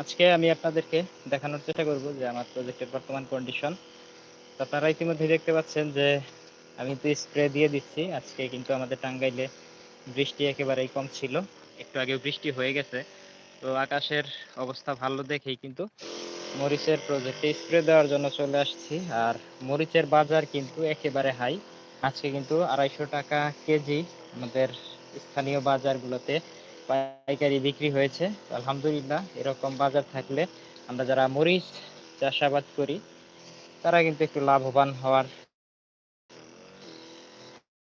আজকে আমি আপনাদেরকে দেখানোর চেষ্টা করব যে আমার প্রজেক্টের বর্তমান কন্ডিশন আপনারা ইতিমধ্যে দেখতে পাচ্ছেন যে আমি তো স্প্রে দিয়ে দিচ্ছি। আজকে কিন্তু আমাদের টাঙ্গাইলে বৃষ্টি একেবারেই কম ছিল। একটু আগে বৃষ্টি হয়ে গেছে। তো আকাশের অবস্থা ভালো দেখেই কিন্তু মরিচের প্রজেক্টে স্প্রে দেওয়ার জন্য চলে আসছি। আর মরিচের বাজার কিন্তু একেবারে হাই আজকে কিন্তু আড়াইশো টাকা কেজি আমাদের স্থানীয় বাজারগুলোতে পাইকারি বিক্রি হয়েছে। আলহামদুলিল্লাহ, এরকম বাজার থাকলে আমরা যারা মরিচ চাষাবাদ করি, তারা কিন্তু একটু লাভবান হওয়ার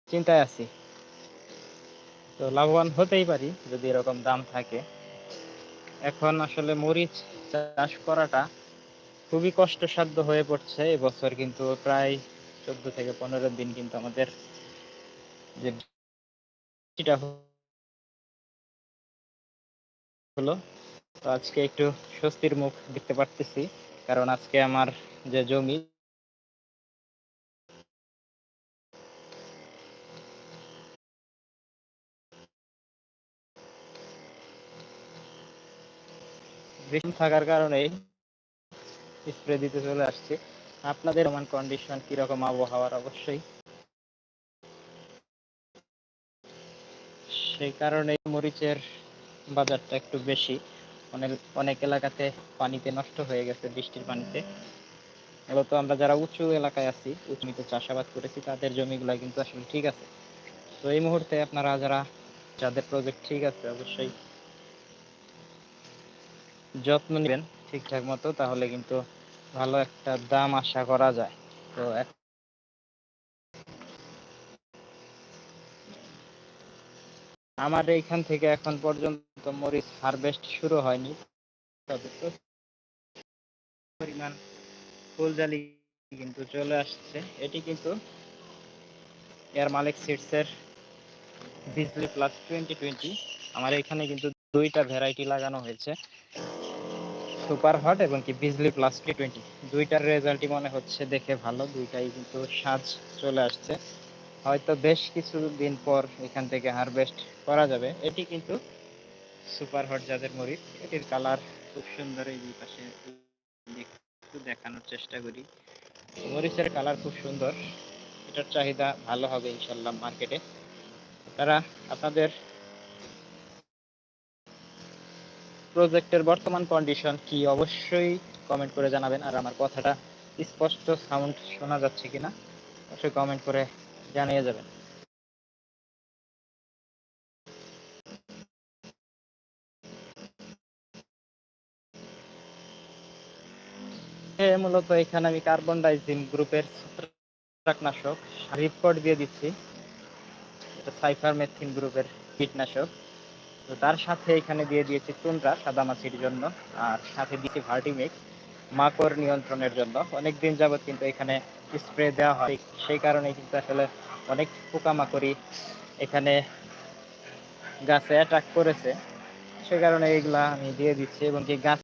চিন্তায় আছি। তো লাভবান হতেই পারি যদি এরকম দাম থাকে। এখন আসলে মরিচ চাষ করাটা খুবই কষ্টসাধ্য হয়ে পড়ছে। এবছর কিন্তু প্রায় চোদ্দ থেকে পনেরো দিন কিন্তু আমাদের যে হলো। তো আজকে একটু স্বস্তির মুখ দেখতে পারতেছি, কারণ আজকে আমার যে জমি থাকার কারণে স্প্রে দিতে চলে আসছে। আপনাদের এমন কন্ডিশন কীরকম আবহাওয়ার? অবশ্যই সেই কারণে মরিচের বাজারটা একটু বেশি। অনেক অনেক এলাকাতে পানিতে নষ্ট হয়ে গেছে বৃষ্টির পানিতে। মূলত আমরা যারা উঁচু এলাকায় আছি উঁচুতে চাষাবাদ করেছি, তাদের জমিগুলো কিন্তু আসলে ঠিক আছে। তো এই মুহূর্তে আপনারা যারা, যাদের প্রজেক্ট ঠিক আছে, অবশ্যই যত্ন নেবেন ঠিকঠাক মতো, তাহলে কিন্তু ভালো একটা দাম আশা করা যায়। তো আমার এইখান থেকে এখন পর্যন্ত মরিচ হারভেস্ট শুরু হয়নি। তবে পরিমাণ ফুলজালি কিন্তু চলে আসছে। এটি কিন্তু এর মালিক সিডসের বিজলি প্লাস টোয়েন্টি টোয়েন্টি আমার এখানে কিন্তু দুইটা ভ্যারাইটি লাগানো হয়েছে। সুপার হট এবং কি বিজলি প্লাস টি টোয়েন্টি দুইটার রেজাল্টই মনে হচ্ছে দেখে ভালো, দুইটাই কিন্তু সাজ চলে আসছে। হয়তো বেশ কিছু দিন পর এখান থেকে হারভেস্ট করা যাবে। এটি কিন্তু সুপার হট জাতের মরিচ। এটির কালার খুব সুন্দর এই পাশে একটু দেখানোর চেষ্টা করি। মরিচের কালার খুব সুন্দর। এটার চাহিদা ভালো হবে ইনশাল্লাহ মার্কেটে তারা আপনাদের প্রজেক্টের বর্তমান কন্ডিশন কি অবশ্যই কমেন্ট করে জানাবেন। আর আমার কথাটা স্পষ্ট সাউন্ড শোনা যাচ্ছে কিনা, অবশ্যই কমেন্ট করে জানিয়ে যাবেন। মূলত এখানে আমি কার্বন ডাইজিন গ্রুপের ছত্রাকনাশক রিপোর্ট দিয়ে দিচ্ছি। সাইফার মেথিন গ্রুপের কীটনাশক। তো তার সাথে এখানে দিয়ে দিয়েছি সাদা মাছির জন্য, আর সাথে দিয়েছি ভার্টিমিক্স, মাকড় নিয়ন্ত্রণের জন্য। অনেক দিন যাবত কিন্তু এখানে স্প্রে দেওয়া হয়। সেই কারণে কিন্তু আসলে অনেক পোকামাকড়ি এখানে গাছে অ্যাটাক করেছে। সে কারণে এগুলা আমি দিয়ে দিচ্ছি এবং কি গাছ